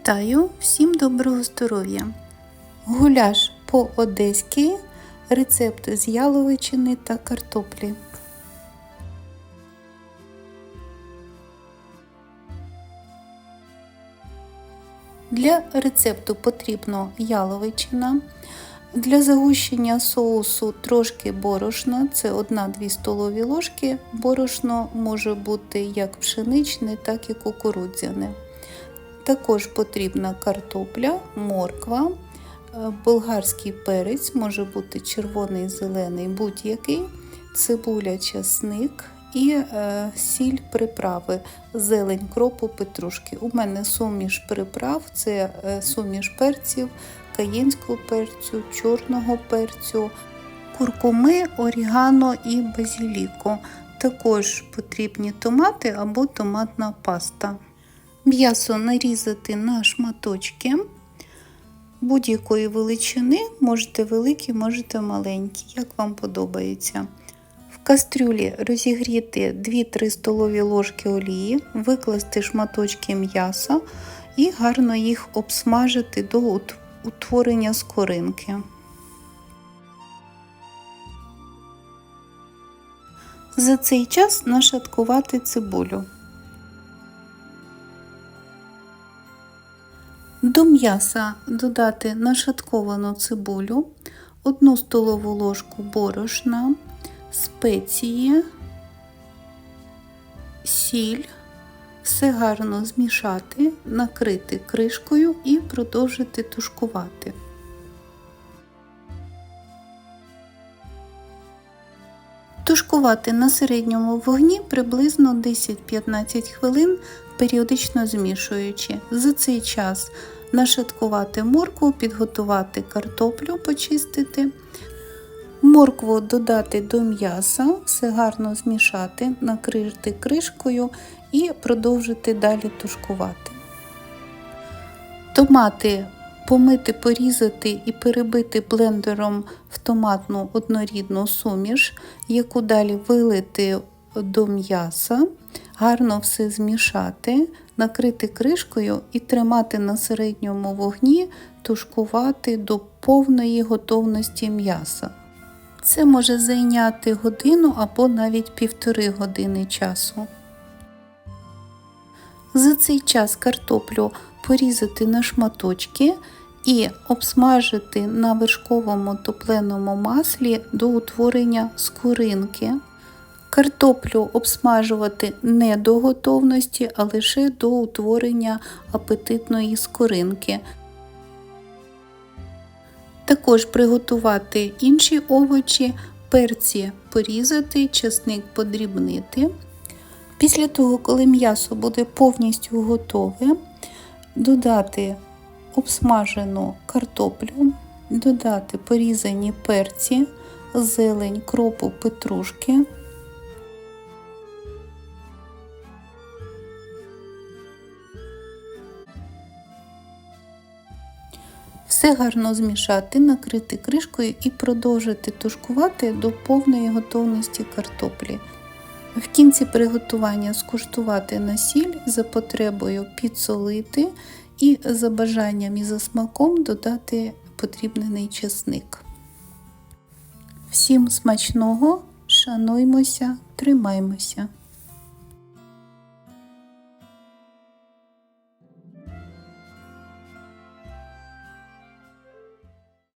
Вітаю всім доброго здоров'я! Гуляш по-одеськи, рецепт з яловичини та картоплі. Для рецепту потрібно яловичина. Для загущення соусу трошки борошна, це 1-2 столові ложки. Борошно може бути як пшеничне, так і кукурудзяне. Також потрібна картопля, морква, е, болгарський перець, може бути червоний, зелений, будь-який, цибуля, часник і е, сіль приправи, зелень, кропу, петрушки. У мене суміш приправ, це е, суміш перців, каєнського перцю, чорного перцю, куркуми, орігано і базіліку. Також потрібні томати або томатна паста. М'ясо нарізати на шматочки будь-якої величини, можете великі, можете маленькі, як вам подобається. В кастрюлі розігріти 2-3 столові ложки олії, викласти шматочки м'яса і гарно їх обсмажити до утворення скоринки. За цей час нашаткувати цибулю. До м'яса додати нашатковану цибулю, 1 столову ложку борошна, спеції, сіль, все гарно змішати, накрити кришкою і продовжити тушкувати. Тушкувати на середньому вогні приблизно 10-15 хвилин, періодично змішуючи. За цей час нашаткувати моркву, підготувати картоплю, почистити, моркву додати до м'яса, все гарно змішати, накрити кришкою і продовжити далі тушкувати. Томати помити, порізати і перебити блендером в томатну однорідну суміш, яку далі вилити до м'яса, гарно все змішати, накрити кришкою і тримати на середньому вогні, тушкувати до повної готовності м'яса. Це може зайняти годину або навіть півтори години часу. За цей час картоплю порізати на шматочки і обсмажити на вершковому топленому маслі до утворення скоринки. Картоплю обсмажувати не до готовності, а лише до утворення апетитної скоринки. Також приготувати інші овочі, перці порізати, часник подрібнити. Після того, коли м'ясо буде повністю готове, додати обсмажену картоплю, додати порізані перці, зелень, кропу, петрушки. Все гарно змішати, накрити кришкою і продовжити тушкувати до повної готовності картоплі. В кінці приготування скуштувати на сіль за потребою підсолити і за бажанням і за смаком додати потрібний чесник. Всім смачного, шануймося, тримаймося!